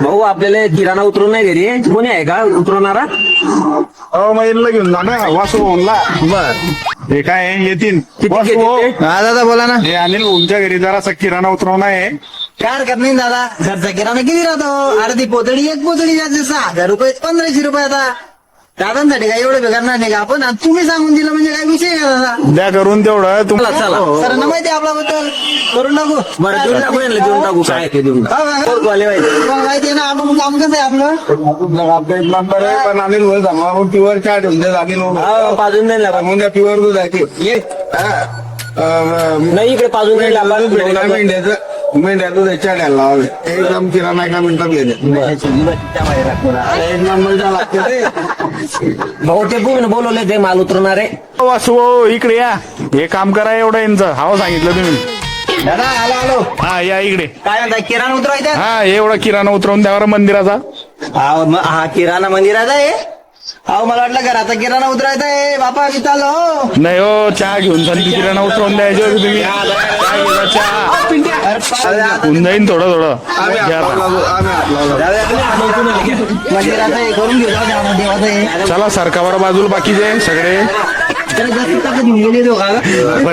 भाऊ आपल्याला किराणा उतरून नाही घरी. कोणी आहे का उतरवणारा? अहो महिला घेऊन जा ना. वासू भवनला बर. हे काय आहे? येतील किती वासू घेतील भाऊ. ते? हा दादा बोला ना. हे अनिल भाऊंच्या घरी जरासा किराणा उतरवणं आहे. काय हरकत नाही दादा. घरचा किराणा किती राहतो? अर्धी पोतळी एक पोतळी जाते सहा हजार रुपये पंधराशे रुपये आता. दादांसाठी काय एवढं बेकार नाही का आपण? आणि तुम्ही सांगून दिलं म्हणजे काय विषय आहे का दादा? द्या करून तेवढं. चला तुम्हाला चला. सरांना माहिती आहे आपल्याबद्दल. करून टाकू? बरं देऊन टाकू यांना देऊन टाकू. काय आहे ते देऊन टाकू. हो, हो. पाहिजे? तुम्हाला माहिती आहे ना आपण काम कसं आहे आपलं? नंबर आहे पण भाऊ सांगा मग प्युअर चहा ठेवून द्या भाऊ हा, पाजून नाही सांगून द्या प्युअर दूध आहे ते. ये. हा. अं, नाही इकडे पाजून नाही मेंढ्याचं मेंढ्याचं त्याच्या द्यायला लावावे. एकदम किराणा एका मिनिटात घेते एक नंबरचा लागते ते. भाऊ ते पूर्ण बोलवले ते माल उतरणार आहे वासू भाऊ इकडे या. हे काम करा एवढं यांचं. हाव सांगितलं तुम्ही. दादा आलो आलो. हा या इकडे. काय म्हणता किराणा उतरायचा हा एवढा किराणा उतरवून द्या बरं मंदिराचा. हा म- हा किराणा मंदिराचा आहे? अहो मला वाटलं घराचा किराणा उतरायचा आहे. बापा मी चाललो. हो. नाही हो चहा घेऊन चालली किराणा उतरवून द्यायचे होते तुम्ही. चहा. होऊन जाईन थोडं. थोडं घ्या आता. चला सरका बरं बाजूला बाकीचे सगळे. बरं.